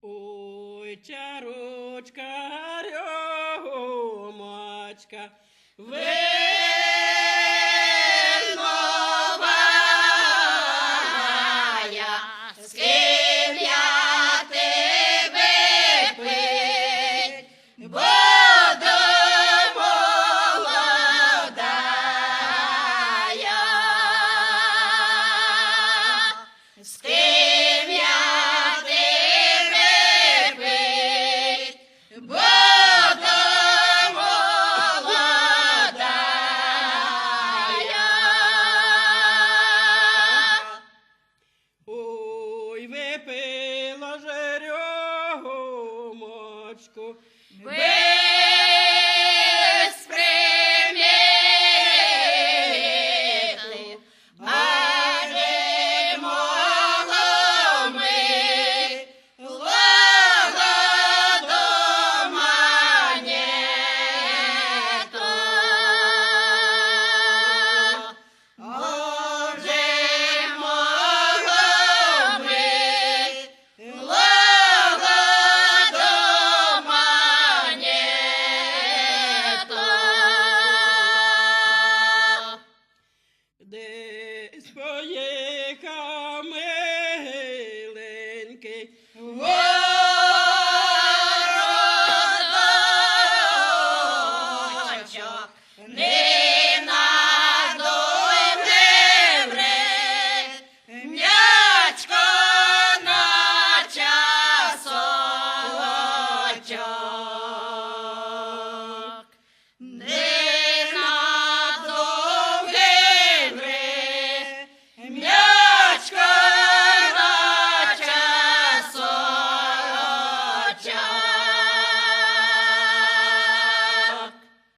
Ой, чарочка ручка, рюмочка, випила же миленький,